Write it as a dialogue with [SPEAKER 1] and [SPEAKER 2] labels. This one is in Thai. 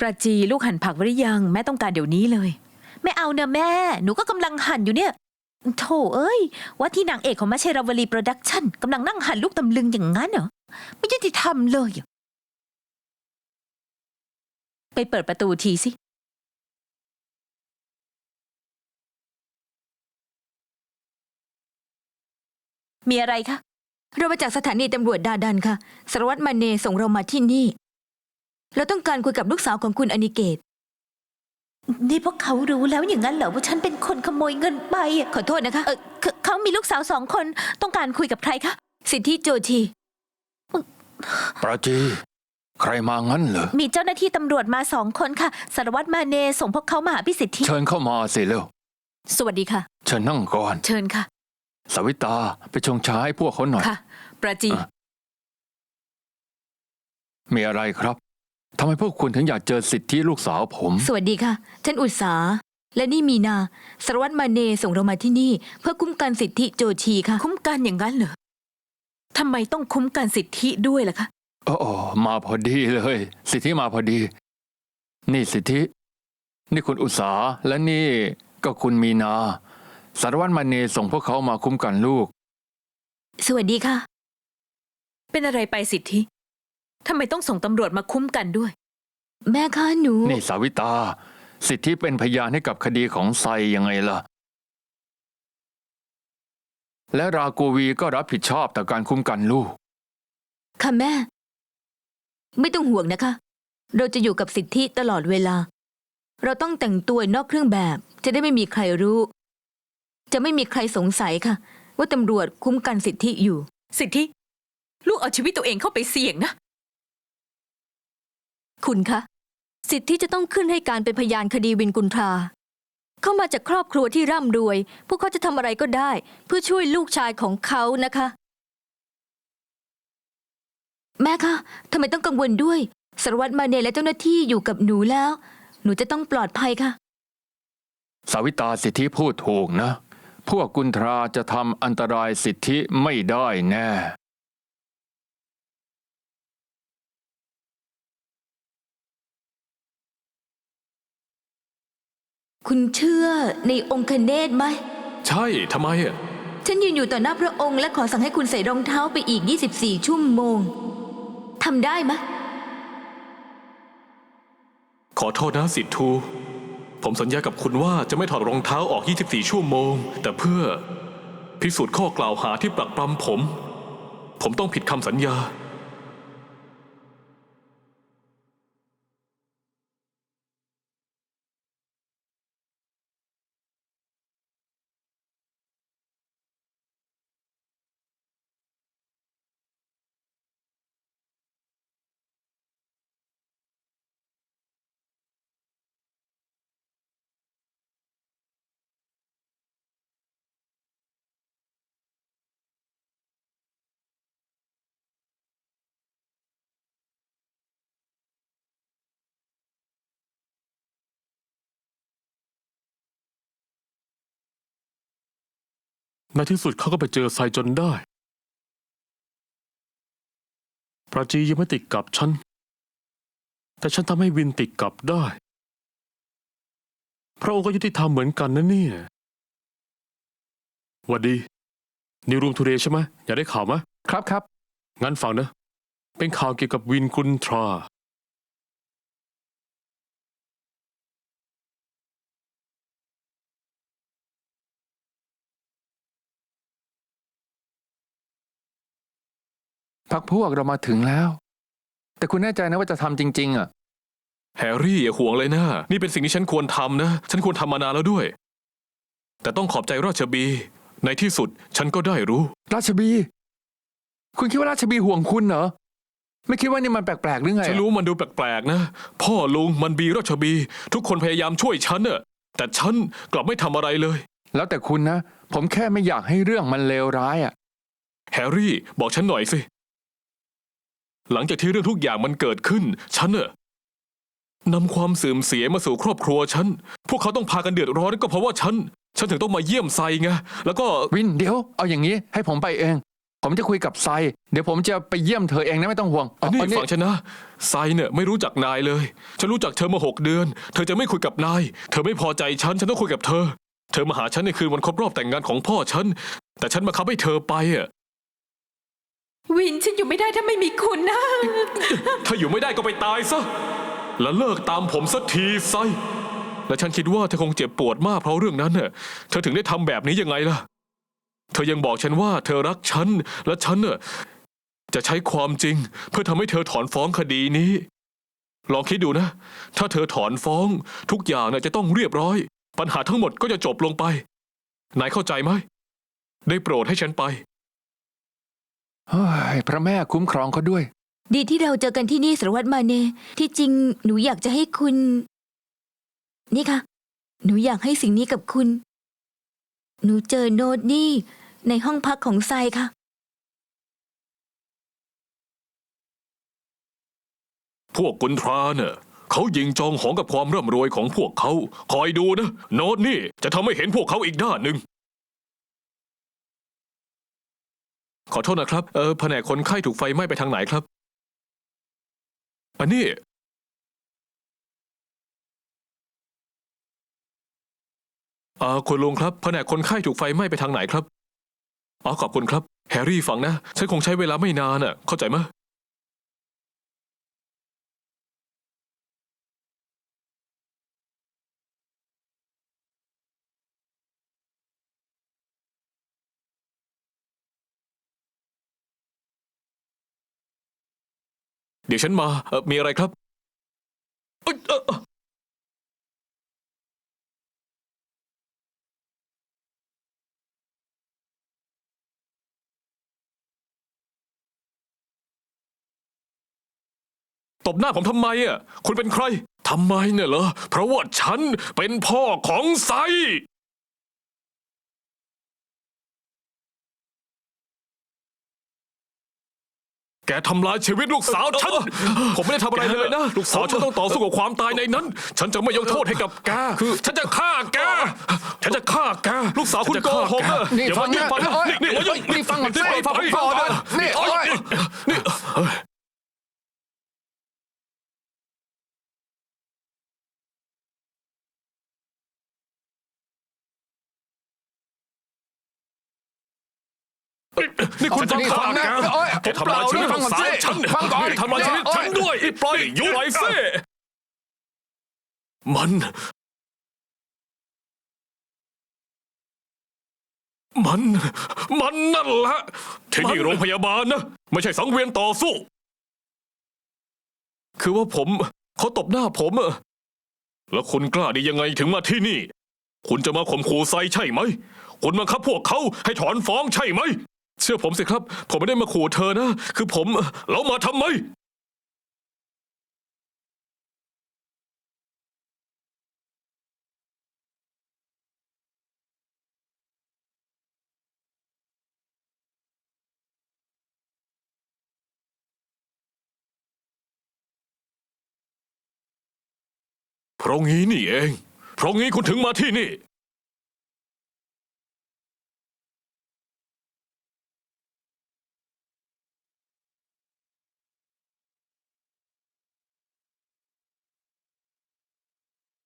[SPEAKER 1] ประจีลูกหั่นผักไว้หรือยังแม่ต้องการเดี๋ยวนี้เลย ไม่เอาเนอะแม่ หนูก็กำลังหั่นอยู่เนี่ยโถเอ้ย ว่าที่นางเอกของมาเชราวลีโปรดักชั่นกำลังนั่งหั่นลูกตำลึงอย่างนั้นเหรอ ไม่ยุติธรรมเลย ไปเปิดประตูทีสิ มีอะไรคะ
[SPEAKER 2] เรามาจากสถานีตำรวจดาดันค่ะ สารวัตรมาเนส่งเรามาที่นี่ เราต้องการคุยกับลูกสาวของคุณอนิเกต
[SPEAKER 1] นี่พวกเขารู้แล้วอย่างนั้นเหรอว่าฉันเป็นคนขโมยเงินไปอะ
[SPEAKER 2] ขอโทษนะคะ
[SPEAKER 1] เออเขาเขามีลูกสาวสองคนต้องการคุยกับใครคะ
[SPEAKER 2] สิทธิโจที
[SPEAKER 3] ประจี ใครมางั้นเหรอ
[SPEAKER 1] มีเจ้าหน้าที่ตำรวจมาสองคนค่ะสารวัตรมาเนส่งพวกเขามาหาพี่สิทธิ
[SPEAKER 3] เชิญเข้ามาสิเร็ว
[SPEAKER 1] สวัสดีค่ะ
[SPEAKER 3] เชิญนั่งก่อน
[SPEAKER 1] เชิญค่ะ
[SPEAKER 3] สวิตาไปชงชาให้พวกเขาหน่อย
[SPEAKER 1] ค่ะ ประจี
[SPEAKER 3] อะมีอะไรครับ ทำไมพวกคุณถึงอยากเจอสิทธิลูกสาวผม
[SPEAKER 2] สวัสดีค่ะ ฉันอุตสา และนี่มีนา สารวัตรมาเนส่งเรามาที่นี่ เพื่อคุ้มกันสิทธิโจทีค่ะ
[SPEAKER 1] คุ้มกันอย่างนั้นเหรอทำไมต้องคุ้มกันสิทธิด้วยล่ะคะ
[SPEAKER 3] โอ้โอมาพอดีเลย สิทธิมาพอดี นี่สิทธิ นี่คุณอุตสาและนี่ก็คุณมีนา สารวัตรมาเนส่งพวกเขามาคุ้มกันลูก
[SPEAKER 2] สวัสดีค่ะ
[SPEAKER 1] เป็นอะไรไปสิทธิ ทำไมต้องส่งตำรวจมาคุ้มกันด้วย
[SPEAKER 2] แม่คะหนู
[SPEAKER 3] นี่สาวิตา สิทธิเป็นพยานให้กับคดีของไซยังไงล่ะ และราโกวีก็รับผิดชอบต่อการคุ้มกันลูก
[SPEAKER 2] ค่ะแม่ ไม่ต้องห่วงนะคะ เราจะอยู่กับสิทธิตลอดเวลา เราต้องแต่งตัวนอกเครื่องแบบ จะได้ไม่มีใครรู้ จะไม่มีใครสงสัยค่ะ ว่าตำรวจคุ้มกันสิทธิอยู่
[SPEAKER 1] สิทธิ ลูกเอาชีวิตตัวเองเข้าไปเสี่ยงนะ
[SPEAKER 2] คุณคะ สิทธิจะต้องขึ้นให้การเป็นพยานคดีวินกุนทรา เข้ามาจากครอบครัวที่ร่ำรวย พวกเขาจะทำอะไรก็ได้ เพื่อช่วยลูกชายของเขานะคะ แม่คะทำไมต้องกังวลด้วยสารวัตรมาเนและเจ้าหน้าที่อยู่กับหนูแล้ว หนูจะต้องปลอดภัยค่ะ
[SPEAKER 3] สาวิตาสิทธิพูดถูกนะ พวกกุนทราจะทำอันตรายสิทธิไม่ได้แน่
[SPEAKER 2] คุณเชื่อในองค์คเนศไหม
[SPEAKER 4] ใช่ทำไมอะ
[SPEAKER 2] ฉันยืนอยู่ต่อหน้าพระองค์และขอสั่งให้คุณใส่รองเท้าไปอีก 24 ชั่วโมง ทำได้ไหมะ
[SPEAKER 4] ขอโทษนะสิทธูผมสัญญากับคุณว่าจะไม่ถอดรองเท้าออก 24 ชั่วโมง แต่เพื่อพิสูจน์ข้อกล่าวหาที่ปรักปรำผม ผมต้องผิดคำสัญญา ในที่สุดเขาก็ไปเจอไซจนได้ ปราจียังไม่ติดกับฉัน แต่ฉันทำให้วินติดกับได้ พระองค์ก็ยุติธรรมเหมือนกันนะเนี่ยหวัดดีนิวรูมทูเดย์ใช่ไหมอยากได้ข่าวไหม
[SPEAKER 3] ครับครับ
[SPEAKER 4] งั้นฟังนะ เป็นข่าวเกี่ยวกับวินกุนทรา
[SPEAKER 3] พักพวกเรามาถึงแล้ว แต่คุณแน่ใจนะว่าจะทำจริง ๆ อะ
[SPEAKER 4] แฮร์รี่อย่าห่วงเลยนะ นี่เป็นสิ่งที่ฉันควรทำนะ ฉันควรทำมานานแล้วด้วย แต่ต้องขอบใจราชบี ในที่สุดฉันก็ได้รู้
[SPEAKER 3] ราชบี คุณคิดว่าราชบีห่วงคุณเหรอ ไม่คิดว่านี่มันแปลกๆหรือไง
[SPEAKER 4] ฉันรู้มันดูแปลกๆนะ พ่อลุงมันบีราชบี ทุกคนพยายามช่วยฉันน่ะแต่ฉันกลับไม่ทำอะไรเลย
[SPEAKER 3] แล้วแต่คุณนะ ผมแค่ไม่อยากให้เรื่องมันเลวร้ายอะ
[SPEAKER 4] แฮร์รี่บอกฉันหน่อยสิ หลังจากที่เรื่องทุกอย่างมันเกิดขึ้น ฉันน่ะนำความเสื่อมเสียมาสู่ครอบครัวฉัน พวกเขาต้องพากันเดือดร้อนก็เพราะว่าฉัน ฉันถึงต้องมาเยี่ยมไซไง แล้วก็
[SPEAKER 3] วินเดี๋ยวเอาอย่างนี้ให้ผมไปเอง ผมจะคุยกับไซ เดี๋ยวผมจะไปเยี่ยมเธอเองนะไม่ต้องห่วง
[SPEAKER 4] อันนี้
[SPEAKER 3] อันนี้
[SPEAKER 4] ฟังฉันนะ ไซเนี่ยไม่รู้จักนายเลย ฉันรู้จักเธอมาหกเดือน เธอจะไม่คุยกับนาย เธอไม่พอใจฉัน ฉันต้องคุยกับเธอ เธอมาหาฉันในคืนวันครบรอบแต่งงานของพ่อฉัน แต่ฉันมาคับให้เธอไปอะ
[SPEAKER 1] วินฉันอยู่ไม่ได้ถ้าไม่มีคุณนะ
[SPEAKER 4] ถ้าอยู่ไม่ได้ก็ไปตายซะ แล้วเลิกตามผมสักทีไซและฉันคิดว่าเธอคงเจ็บปวดมากเพราะเรื่องนั้นเน่ะเธอถึงได้ทำแบบนี้ยังไงล่ะ เธอยังบอกฉันว่าเธอรักฉันและฉันเน่ะจะใช้ความจริง เพื่อทำให้เธอถอนฟ้องคดีนี้ ลองคิดดูนะ ถ้าเธอถอนฟ้องทุกอย่างน่ะจะต้องเรียบร้อย ปัญหาทั้งหมดก็จะจบลงไป นายเข้าใจไหม ได้โปรดให้ฉันไป
[SPEAKER 3] เฮ้ยพระแม่คุ้มครองเขาด้วย
[SPEAKER 2] ดีที่เราเจอกันที่นี่สารวัตรมาเน ที่จริงหนูอยากจะให้คุณ นี่ค่ะ หนูอยากให้สิ่งนี้กับคุณ หนูเจอโน้ตนี่ ในห้องพักของไซค่ะ
[SPEAKER 4] พวกกุนทราเนี่ยเขายิงจองหองกับความร่ำรวยของพวกเขา คอยดูนะ โน้ตนี่จะทำให้เห็นพวกเขาอีกด้านหนึ่ง ขอโทษนะครับ เออแผนกคนไข้ถูกไฟไหม้ไปทางไหนครับ อันนี้อ่าคุณลุงครับแผนกคนไข้ถูกไฟไหม้ไปทางไหนครับ อ๋อขอบคุณครับ แฮร์รี่ฟังนะ ฉันคงใช้เวลาไม่นานน่ะ เข้าใจไห เดี๋ยวฉันมาเอ่อมีอะไรครับเอ้ยเอ่อตบหน้าผมทำไมอะ คุณเป็นใคร ทำไมเนี่ยเหรอ เพราะว่าฉันเป็นพ่อของไซ แกทำลายชีวิตลูกสาวฉัน ผมไม่ได้ทำอะไรเลยนะ ลูกสาวฉันต้องต่อสู้กับความตายในนั้น ฉันจะไม่ยกโทษให้กับแกคือฉันจะฆ่าแก ฉันจะฆ่าแก ลูกสาวคุณโกหกอะ
[SPEAKER 3] นี่
[SPEAKER 4] อย่า
[SPEAKER 3] ฟั
[SPEAKER 4] มางยุ่ง
[SPEAKER 3] นะ
[SPEAKER 4] ปัน
[SPEAKER 3] เอ้ย
[SPEAKER 4] นี่นี่มายุ่ง
[SPEAKER 3] นี่ฟังก่อนสิ
[SPEAKER 4] นี่ฟังผมก่อน
[SPEAKER 3] นี่
[SPEAKER 4] นี่เอ้ยนี่คุณจะ
[SPEAKER 3] นี่
[SPEAKER 4] ฆ่า
[SPEAKER 3] ฟัง
[SPEAKER 4] แก
[SPEAKER 3] นะเอ้ย
[SPEAKER 4] แกทำลายชีวิต
[SPEAKER 3] ฟั
[SPEAKER 4] ลู
[SPEAKER 3] ง
[SPEAKER 4] ก
[SPEAKER 3] ก่อน
[SPEAKER 4] สา
[SPEAKER 3] สิ
[SPEAKER 4] วฉัน
[SPEAKER 3] ฟังก่อน
[SPEAKER 4] นี่ทำลายชีวิตฉันด้วย
[SPEAKER 3] เอ้ย
[SPEAKER 4] ปล่อยหยุดปล่อยสิมัน มัน มันนั่นแหละที่นี่โรงพยาบาลนะ ไม่ใช่สังเวียนต่อสู้ คือว่าผมเขาตบหน้าผมอะแล้วคุณกล้าได้ยังไงถึงมาที่นี่ คุณจะมาข่มขู่ไซใช่ไหม คุณมาคับพวกเขาให้ถอนฟ้องใช่ไหม เชื่อผมสิครับ ผมไม่ได้มาขู่เธอนะ คือผมแล้วมาทำไม เพราะงี้นี่เอง เพราะงี้คุณถึงมาที่นี่